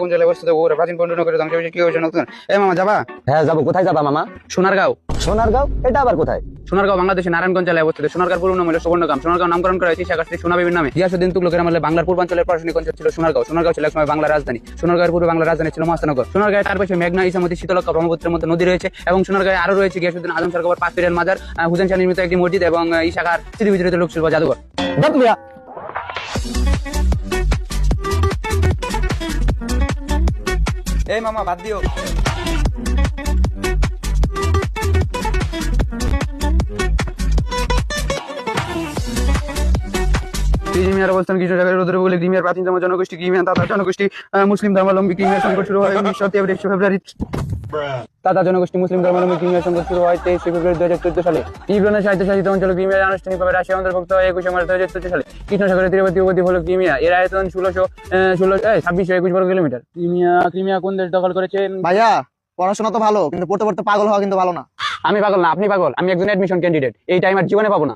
কোন জেলায় অবস্থিত? ওরা প্রাচীন পণ্ডনগরের ধ্বংস কি হয়েছে নতুন? এ মামা যাবা? হ্যাঁ যাব। কোথায় যাবা মামা? সোনারগাঁও। সোনারগাঁও? এটা আবার কোথায়? সোনারগাঁও বাংলাদেশের নারায়ণগঞ্জ জেলায় অবস্থিত। সোনারগাঁও নাম হলো সুবর্ণগ্রাম। সোনারগাঁও নামকরণ করা হয়েছে শেখ হাসিনা সোনাবিবির নামে। গিয়াসুদ্দিন তুগলকের আমলে বাংলার পূর্বাঞ্চলের প্রশাসনিক অঞ্চল ছিল সোনারগাঁও। সোনারগাঁও ছিল একসময় বাংলার রাজধানী। সোনারগাঁয়ের পূর্বে বাংলার রাজধানী ছিল মহাস্তানগর সোনারগাঁয়ের চার মেঘনা ইসামতি শীতলক্ষা ব্রহ্মপুত্রের মধ্যে নদী রয়েছে এবং সোনারগাঁয়ে আরও রয়েছে গিয়াসুদ্দিন আজম সরকার পাঁচ মাজার হুসেন শাহ নির্মিত একটি মসজিদ এবং আহ, ইশাখার স্মৃতি বিজড়িত লোকশিল্প জাদুঘর। এই মামা, বাদ দিও। ক্রিমিয়ার অবস্থান কিছু জায়গায় রোদের বলে ক্রিমিয়ার প্রাচীনতম জনগোষ্ঠী ক্রিমিয়ান তাতার জনগোষ্ঠী মুসলিম ধর্মাবলম্বী ক্রিমিয়ার সংকট শুরু হয় উনিশশো তেইশ ফেব্রুয়ারি। তাতার জনগোষ্ঠী মুসলিম ধর্মাবলম্বী ক্রিমিয়ার সংকট শুরু হয় তেইশে ফেব্রুয়ারি দু হাজার চোদ্দ সালে। ইব্রানের স্বায়ত্তশাসিত অঞ্চল ক্রিমিয়ার আনুষ্ঠানিকভাবে রাশিয়া অন্তর্ভুক্ত হয় একুশে মার্চ দু হাজার চোদ্দ সালে। কৃষ্ণ সাগরের তীরবর্তী উপদ্বীপ হলো ক্রিমিয়া। এর আয়তন ষোলোশো ষোলো ছাব্বিশশো একুশ বর্গ কিলোমিটার। ক্রিমিয়া ক্রিমিয়া কোন দেশ দখল করেছে? ভাইয়া পড়াশোনা তো ভালো কিন্তু পড়তে পড়তে পাগল হওয়া কিন্তু ভালো না। আমি পাগল না আপনি পাগল। আমি একজন অ্যাডমিশন ক্যান্ডিডেট এই টাইম আর জীবনে পাবো না।